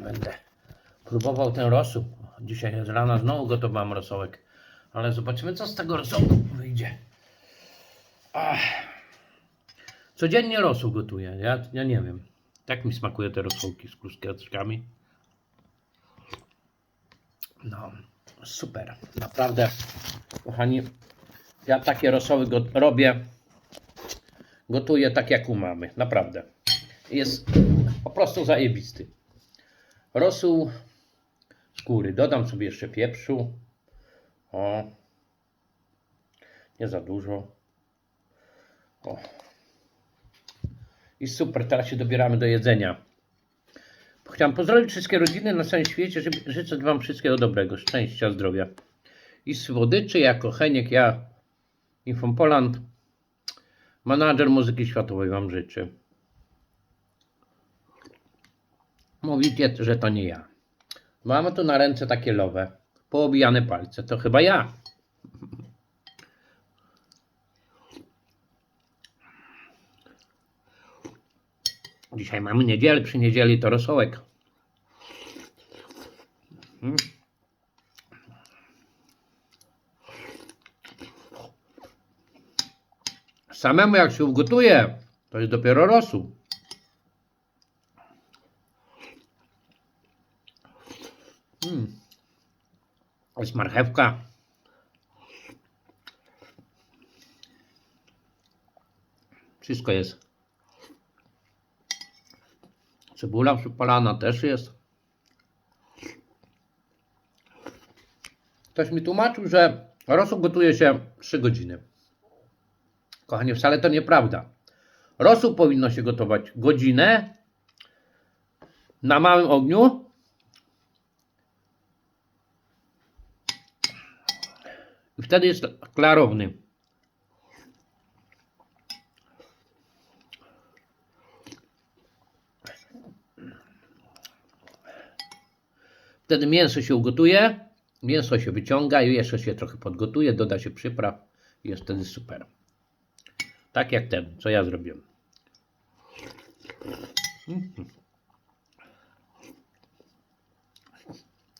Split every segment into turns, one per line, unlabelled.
Będę próbował ten rosół. Dzisiaj z rana znowu gotowałem rosołek. Ale zobaczymy, co z tego rosołu wyjdzie. Ach. Codziennie rosół gotuję. Ja, ja nie wiem. Tak mi smakuje te rosołki z kluskieckami. No, super. Naprawdę, kochani, ja takie rosoły robię. Gotuję tak jak u mamy. Naprawdę. Jest po prostu zajebisty. Rosół skóry. Dodam sobie jeszcze pieprzu. O. Nie za dużo. O. I super, teraz się dobieramy do jedzenia. Chciałem pozdrowić wszystkie rodziny na całym świecie, życzę Wam wszystkiego dobrego, szczęścia, zdrowia. I słodyczy, jako Heniek, ja, Infopoland, menadżer muzyki światowej Wam życzę. Mówicie, że to nie ja. Mamy tu na ręce takie lowe, poobijane palce, to chyba ja. Dzisiaj mamy niedzielę, przy niedzieli to rosołek. Mm. Samemu jak się ugotuje, to jest dopiero rosół. Jest marchewka. Wszystko jest. Cebula przypalana też jest. Ktoś mi tłumaczył, że rosół gotuje się 3 godziny. Kochanie, wcale to nieprawda. Rosół powinno się gotować godzinę na małym ogniu. Wtedy jest klarowny. Wtedy mięso się ugotuje, mięso się wyciąga i jeszcze się trochę podgotuje, doda się przypraw i jest wtedy super. Tak jak ten, co ja zrobiłem.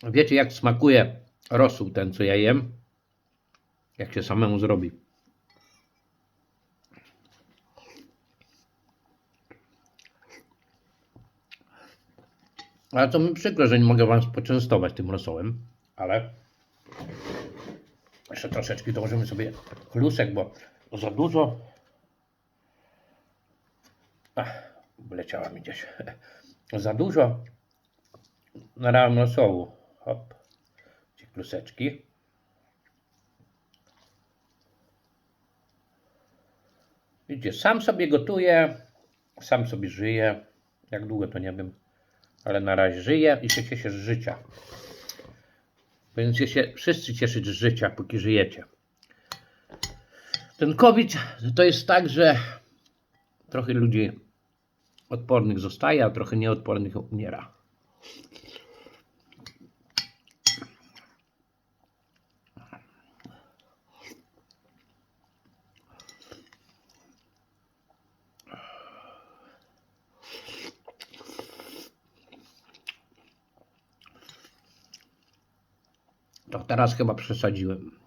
Wiecie jak smakuje rosół ten, co ja jem? Jak się samemu zrobi. Ale to mi przykro, że nie mogę Was poczęstować tym rosołem, ale jeszcze troszeczkę dołożymy sobie klusek, bo za dużo Ach, wleciała mi gdzieś. Za dużo narałem rosołu. Hop. Gdzie kluseczki. Widzicie, sam sobie gotuję, sam sobie żyję. Jak długo to nie wiem, ale na razie żyję i się cieszę z życia. Powinniście się wszyscy cieszyć z życia, póki żyjecie. Ten COVID to jest tak, że trochę ludzi odpornych zostaje, a trochę nieodpornych umiera. To teraz chyba przesadziłem.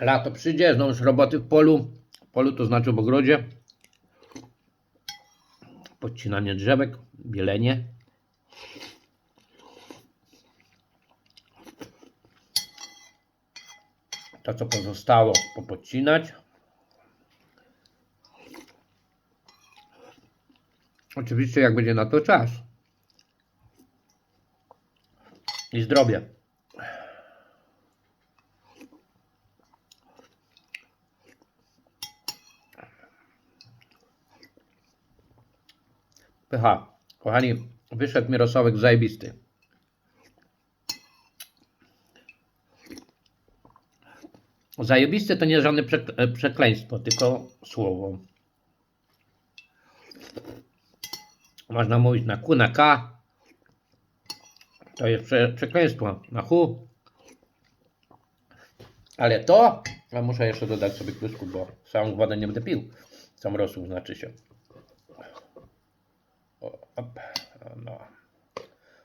Lato przyjdzie, znowuż roboty w polu. W polu to znaczy w ogrodzie. Podcinanie drzewek, bielenie. To co pozostało popodcinać. Oczywiście jak będzie na to czas. I zdrowie. Pycha. Kochani, wyszedł mi rosołek zajebisty. Zajebisty to nie żadne e, przekleństwo, tylko słowo. Można mówić na Q, na K. To jest prze, przekleństwo na hu. Ale to, ja muszę jeszcze dodać sobie klusku, bo samą wodę nie będę pił. Sam rosół znaczy się. O, op, no.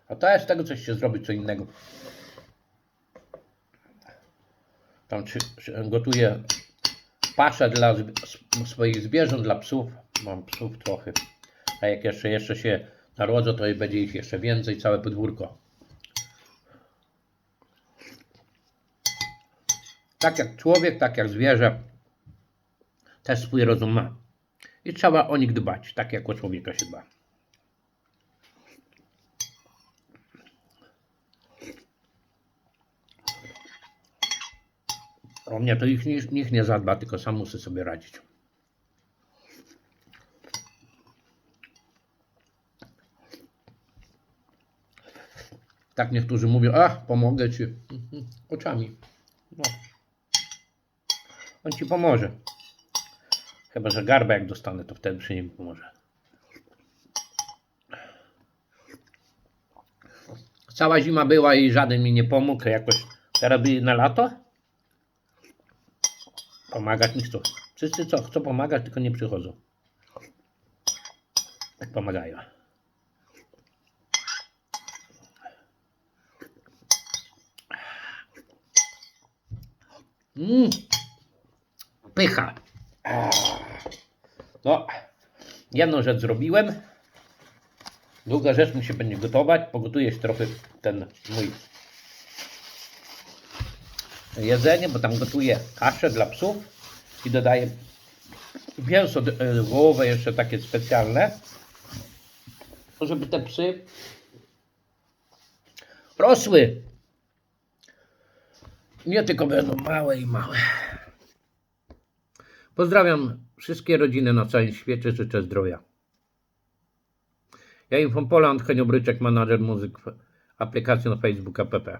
A to jest tego coś się zrobić, co innego. Tam czy, czy gotuję paszę dla swoich zwierząt, dla psów. Mam psów trochę. A jak jeszcze, jeszcze się narodzą, to będzie ich jeszcze więcej, całe podwórko. Tak jak człowiek, tak jak zwierzę, też swój rozum ma. I trzeba o nich dbać, tak jak o człowieka się dba. O mnie to ich nikt, nikt nie zadba, tylko sam muszę sobie radzić. Tak niektórzy mówią, a pomogę ci oczami. No. On ci pomoże. Chyba, że garbę jak dostanę, to wtedy przy nim pomoże. Cała zima była i żaden mi nie pomógł. Jakoś teraz na lato pomagać nie chcą. Wszyscy co, chcą pomagać, tylko nie przychodzą. Tak pomagają. Mmm. Pycha. No, jedną rzecz zrobiłem. Druga rzecz mi się będzie gotować. Pogotuję trochę ten mój jedzenie, bo tam gotuję kaszę dla psów i dodaję mięso e, wołowe jeszcze takie specjalne, żeby te psy rosły. Nie tylko będą małe i małe. Pozdrawiam wszystkie rodziny na całym świecie, życzę zdrowia. Ja Infopola, Antonio Bryczek, manager muzyk, aplikacja na Facebooka PP.